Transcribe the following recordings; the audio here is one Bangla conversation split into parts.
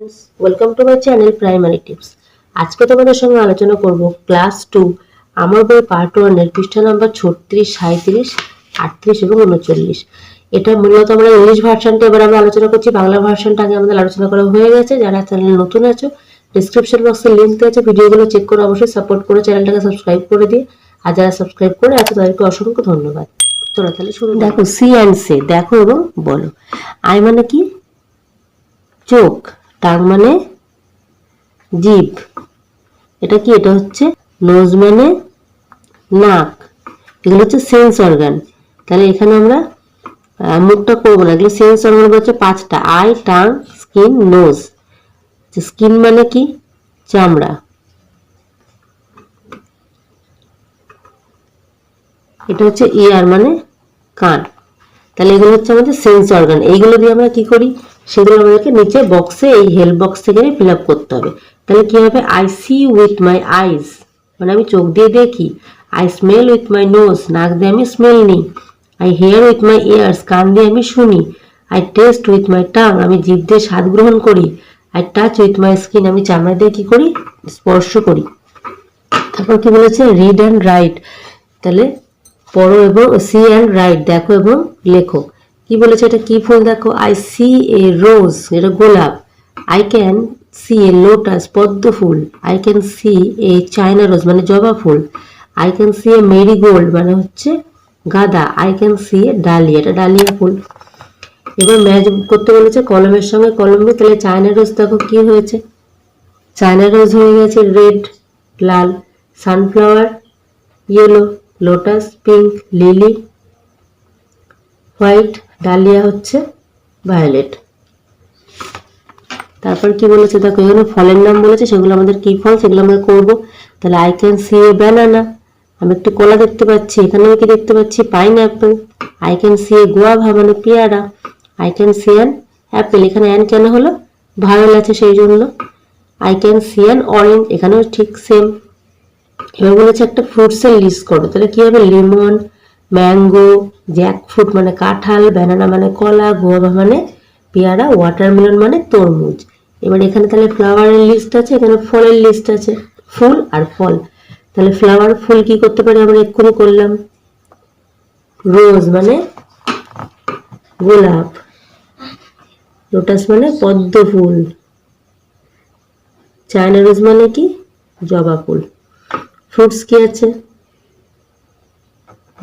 Welcome to my channel primary tips আজকে তোমাদের সঙ্গে আলোচনা করব ক্লাস টু আমার বই পার্ট ওয়ানের পৃষ্ঠা নাম্বার ছত্রিশ সাঁত্রিশ আটত্রিশ এবং উনচল্লিশ। এটা মূলত আমরা ইংলিশ ভার্সনটা এবার আমরা আলোচনা করছি। বাংলা ভার্সনটা আগে আমাদের আলোচনা করা হয়ে গেছে। যারা চ্যানেল নতুন আছো ডিসক্রিপশন বক্সে লিঙ্ক আছে। ভিডিওগুলো চেক করে অবশ্যই সাপোর্ট করে চ্যানেলটাকে সাবস্ক্রাইব করে দিয়ে আর যারা সাবস্ক্রাইব করে আছে, তাদেরকে অসংখ্য ধন্যবাদ। তোরা তাহলে শুরু দেখো সি অ্যান্ড সে দেখো এবং বলো। আই মানে কি? চোখ। টাং মানে জিভ। এটা কি? এটা হচ্ছে নোজ মানে নাক। এগুলো হচ্ছে সেন্স অর্গান তাহলে এখানে আমরা মুখটা করব না। এগুলো সেন্স অর্গান হচ্ছে পাঁচটা। Eye tongue skin nose skin মানে কি? চামড়া। এটা হচ্ছে ইয়ার মানে কান। তাহলে এগুলো হচ্ছে আমাদের সেন্স অর্গান এইগুলো দিয়ে আমরা কি করি? সেগুলো আমাদেরকে নিচে বক্সে এই হেল্প বক্স থেকে ফিল আপ করতে হবে। তাহলে কি হবে? I see with my eyes মানে আমি চোখ দিয়ে দেখি। I smell with my nose নাক দিয়ে আমি স্মেল নিই। I hear with my ears কান দিয়ে আমি শুনি। I taste with my tongue আমি জিভ দিয়ে স্বাদ গ্রহণ করি। I touch with my skin আমি চামড়া দিয়ে কি করি? স্পর্শ করি। তারপর কি বলেছে? রিড অ্যান্ড রাইট তাহলে পড়ো এবং সি অ্যান্ড রাইট দেখো এবং লেখো। কি বলেছে এটা কি ফুল? দেখো আই সি এ রোজ এটা গোলাপ। I can see a lotus পদ্ম ফুল। I can see a China rose মানে জবা ফুল। I can see a marigold মানে হচ্ছে গাঁদা। I can see a dahlia এটা ডালিয়া ফুল। এবার ম্যাচ করতে বলেছে কলমের সঙ্গে। কলম তাহলে চায়না রোজ দেখো কি হয়েছে? চায়না রোজ হয়ে গেছে রেড লাল sunflower yellow lotus pink lily white dahlia হচ্ছে ভায়োলেট। তারপর কি বলেছে? দেখো, এখানে ফলের নাম বলেছে, সেগুলো আমাদের কি ফল? সেগুলো আমরা করব। তাহলে I can see a banana আমি একটু কলা দেখতে পাচ্ছি এখানে কি দেখতে পাচ্ছি? Pineapple I can see a guava মানে পেয়ারা। I can see an apple এখানে অ্যান কেন হলো? ভায়োল আছে সেই জন্য। I can see an orange এখানেও ঠিক সেম এবার বলেছে একটা ফ্রুটসের লিস্ট করো। তাহলে কি হবে? লেমন ম্যাঙ্গো, জ্যাকফ্রুট মানে কাঁঠাল, ব্যানানা মানে কলা গোয়াভা মানে পেয়ারা ওয়াটারমেলন মানে তরমুজ। এবার এখানে তাহলে ফ্লাওয়ারের লিস্ট আছে, এখানে ফলের লিস্ট আছে, ফুল আর ফল। তাহলে ফ্লাওয়ার ফুল কি করতে পারি? আমরা এক্ষুনি করলাম। রোজ মানে গোলাপ। লোটাস মানে পদ্ম ফুল। চায়না রোজ মানে কি? জবা ফুল। ফ্রুটস কি আছে?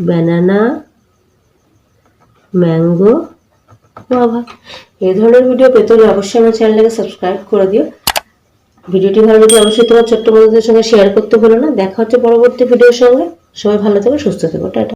ব্যানানা ম্যাঙ্গো বাবা এই ধরনের ভিডিও পেতে হলে অবশ্যই আমার চ্যানেলটাকে সাবস্ক্রাইব করে দিও। ভিডিওটি ভালো লাগলে অবশ্যই তোমার ছোট্ট বন্ধুদের সঙ্গে শেয়ার করতে ভুলো না। দেখা হচ্ছে পরবর্তী ভিডিওর সঙ্গে। সবাই ভালো থেকো, সুস্থ থেকো। টাটা।